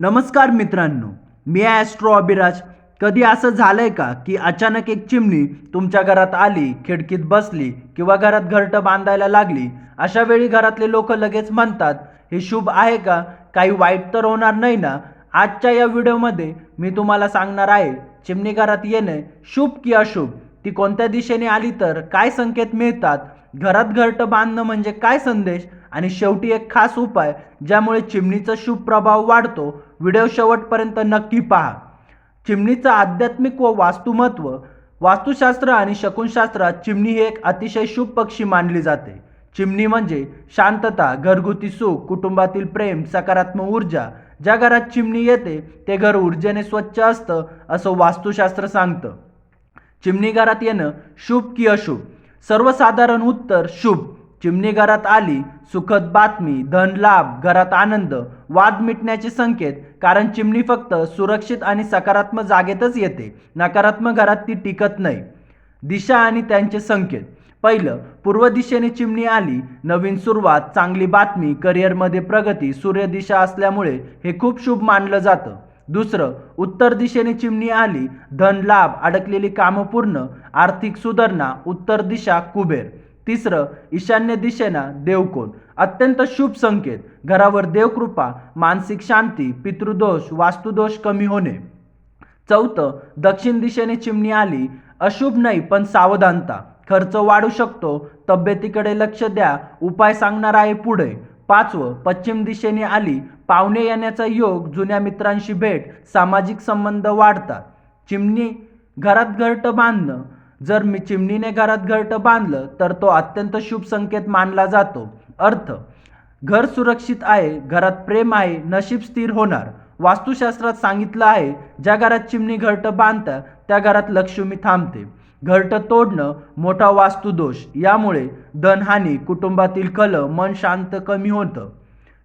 नमस्कार मित्रांनो मी ॲस्ट्रो अभिराज कधी असं झालंय का की अचानक एक चिमणी तुमच्या घरात आली खिडकीत बसली किंवा घरात घरटं बांधायला लागली? अशा वेळी घरातले लोक लगेच म्हणतात हे शुभ आहे का? काही वाईट तर होणार नाही ना? आजच्या या व्हिडिओमध्ये मी तुम्हाला सांगणार आहे चिमणी घरात येणे शुभ की अशुभ? ती कोणत्या दिशेने आली तर काय संकेत मिळतात? घरात घरटं बांधणं म्हणजे काय संदेश? आणि शेवटी एक खास उपाय ज्यामुळे चिमणीचा शुभ प्रभाव वाढतो व्हिडिओ शेवटपर्यंत नक्की पहा. चिमणीचं आध्यात्मिक व वास्तुमत्व वास्तुशास्त्र आणि शकुनशास्त्रात चिमणी ही एक अतिशय शुभ पक्षी मानली जाते. चिमणी म्हणजे शांतता घरगुती सुख कुटुंबातील प्रेम सकारात्मक ऊर्जा. ज्या घरात चिमणी येते ते घर ऊर्जेने स्वच्छ असतं असं वास्तुशास्त्र सांगतं. चिमणी घरात येणं शुभ की अशुभ? सर्वसाधारण उत्तर शुभ. चिमणी घरात आली सुखद बातमी धन लाभ घरात आनंद वाद मिटण्याचे संकेत कारण चिमणी फक्त सुरक्षित आणि सकारात्मक जागेतच येते नकारात्मक घरात ती टिकत नाही. दिशा आणि त्यांचे संकेत. पहिलं पूर्व दिशेने चिमणी आली नवीन सुरुवात चांगली बातमी करिअरमध्ये प्रगती सूर्य दिशा असल्यामुळे हे खूप शुभ मानलं जातं. दुसरं उत्तर दिशेने चिमणी आली धन लाभ अडकलेली कामं पूर्ण आर्थिक सुधारणा उत्तर दिशा कुबेर. तिसरं ईशान्य दिशेना देवकोण अत्यंत शुभ संकेत. घरावर देवकृपा मानसिक शांती पितृदोष वास्तुदोष कमी होणे. चौथं दक्षिण दिशेने चिमणी आली. अशुभ नाही पण सावधानता. खर्च वाढू शकतो. तब्येतीकडे लक्ष द्या. उपाय सांगणार आहे पुढे. पाचवं पश्चिम दिशेने आली. पाहुणे येण्याचा योग जुन्या मित्रांशी भेट सामाजिक संबंध वाढतात. चिमणी घरात घरट बांधणं. जर मी चिमणीने घरात घरटं बांधलं तर तो अत्यंत शुभ संकेत मानला जातो. अर्थ घर सुरक्षित आहे घरात प्रेम आहे नशीब स्थिर होणार. वास्तुशास्त्रात सांगितलं आहे ज्या घरात चिमणी घरटं बांधतात त्या घरात लक्ष्मी थांबते. घरटं तोडणं मोठा वास्तुदोष. यामुळे धनहानी कुटुंबातील कल मन शांत कमी होतं.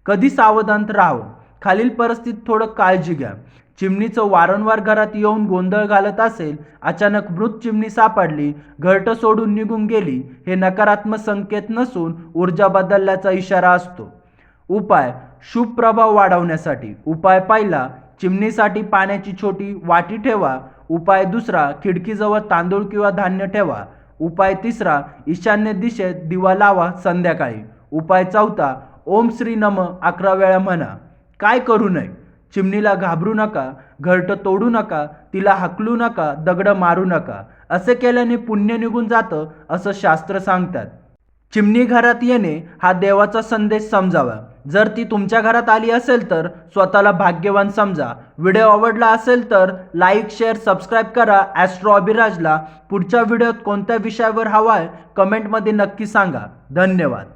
कधी सावधान राहावं? खालील परिस्थितीत थोडं काळजी घ्या. चिमणीचं वारंवार घरात येऊन गोंधळ घालत असेल अचानक मृत चिमणी सापडली घरट सोडून निघून गेली हे नकारात्मक संकेत नसून ऊर्जा बदलल्याचा इशारा असतो. उपाय शुभ प्रभाव वाढवण्यासाठी. उपाय पहिला चिमणीसाठी पाण्याची छोटी वाटी ठेवा. उपाय दुसरा खिडकीजवळ तांदूळ किंवा धान्य ठेवा. उपाय तिसरा ईशान्य दिशेत दिवा लावा संध्याकाळी. उपाय चौथा ओम श्री नम अकरा वेळा म्हणा. काय करू नये? चिमणीला घाबरू नका घरटं तोडू नका तिला हकलू नका दगड मारू नका. असे केल्याने पुण्य निघून जातं असं शास्त्र सांगतात. चिमणी घरात येणे हा देवाचा संदेश समजावा. जर ती तुमच्या घरात आली असेल तर स्वतःला भाग्यवान समजा. व्हिडिओ आवडला असेल तर लाईक शेअर सबस्क्राईब करा. ॲस्ट्रो अभिराजला पुढच्या व्हिडिओत कोणत्या विषयावर हवा आहे कमेंटमध्ये नक्की सांगा. धन्यवाद.